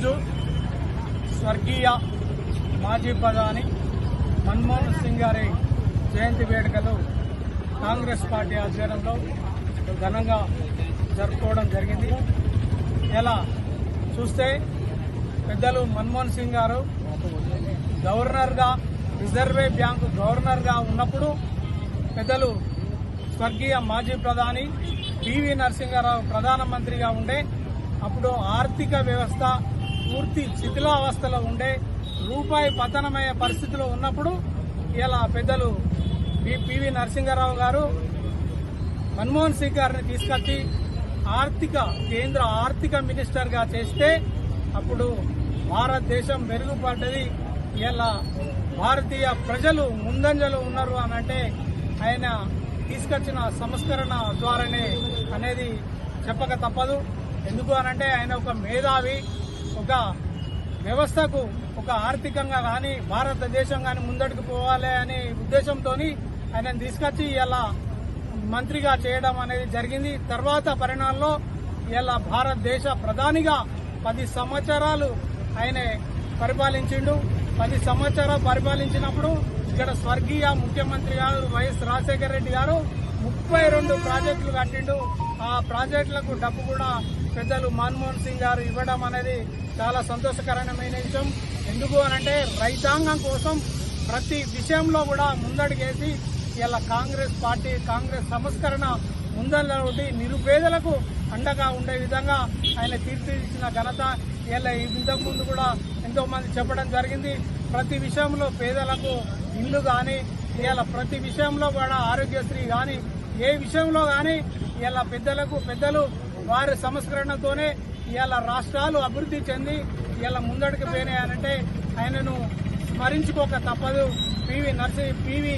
ఈరోజు స్వర్గీయ మాజీ ప్రధాని మన్మోహన్ సింగ్ గారి జయంతి వేడుకలు కాంగ్రెస్ పార్టీ ఆధ్వర్యంలో ఘనంగా జరుపుకోవడం జరిగింది. ఎలా చూస్తే పెద్దలు మన్మోహన్ సింగ్ గారు గవర్నర్గా రిజర్వే బ్యాంకు గవర్నర్గా ఉన్నప్పుడు పెద్దలు స్వర్గీయ మాజీ ప్రధాని పివి నరసింహారావు ప్రధానమంత్రిగా ఉండే అప్పుడు ఆర్థిక వ్యవస్థ పూర్తి శిథిలావస్థలో ఉండే రూపాయి పతనమయ్యే పరిస్థితిలో ఉన్నప్పుడు ఇలా పెద్దలు పివి నరసింహారావు గారు మన్మోహన్ సింగ్ గారిని తీసుకొచ్చి ఆర్థిక కేంద్ర ఆర్థిక మినిస్టర్గా చేస్తే అప్పుడు భారతదేశం మెరుగుపడ్డది. ఇలా భారతీయ ప్రజలు ముందంజలో ఉన్నారు అని అంటే ఆయన తీసుకొచ్చిన సంస్కరణ ద్వారానే అనేది చెప్పక తప్పదు. ఎందుకు అనంటే ఆయన ఒక మేధావి. ఒక వ్యవస్థకు ఒక ఆర్థికంగా కానీ భారతదేశం కానీ ముందడుకు పోవాలి అనే ఉద్దేశంతో ఆయన తీసుకొచ్చి ఇలా మంత్రిగా చేయడం అనేది జరిగింది. తర్వాత పరిణామంలో ఇలా భారతదేశ ప్రధానిగా పది సంవత్సరాలు ఆయన పరిపాలించిండు. పది సంవత్సరాలు పరిపాలించినప్పుడు ఇక్కడ స్వర్గీయ ముఖ్యమంత్రి గారు వైఎస్ రాజశేఖర రెడ్డి గారు ముప్పై రెండు ప్రాజెక్టులు కట్టిండు. ఆ ప్రాజెక్టులకు డబ్బు కూడా పెద్దలు మన్మోహన్ సింగ్ గారు ఇవ్వడం అనేది చాలా సంతోషకరమైన విషయం. ఎందుకు అనంటే రైతాంగం కోసం ప్రతి విషయంలో కూడా ముందడుగేసి ఇలా కాంగ్రెస్ పార్టీ కాంగ్రెస్ సంస్కరణ ముందర నిరుపేదలకు అండగా ఉండే విధంగా ఆయన తీర్చిదిద్దిన ఘనత ఇలా ఇంతకు ముందు కూడా ఎంతో మంది చెప్పడం జరిగింది. ప్రతి విషయంలో పేదలకు ఇల్లు కానీ ఇలా ప్రతి విషయంలో కూడా ఆరోగ్యశ్రీ కానీ ఏ విషయంలో కానీ ఇలా పెద్దలకు పెద్దలు వారి సంస్కరణతోనే ఇలా రాష్ట్రాలు అభివృద్ధి చెంది ఇలా ముందడికి పోయినాయనంటే ఆయనను స్మరించుకోక తప్పదు. పివి నర్సి పివి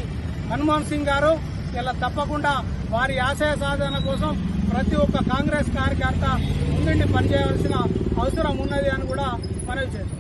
మన్మోహన్ సింగ్ గారు ఇలా తప్పకుండా వారి ఆశయ సాధన కోసం ప్రతి ఒక్క కాంగ్రెస్ కార్యకర్త ముందుండి పనిచేయవలసిన అవసరం ఉన్నది అని కూడా మనవి చేస్తాం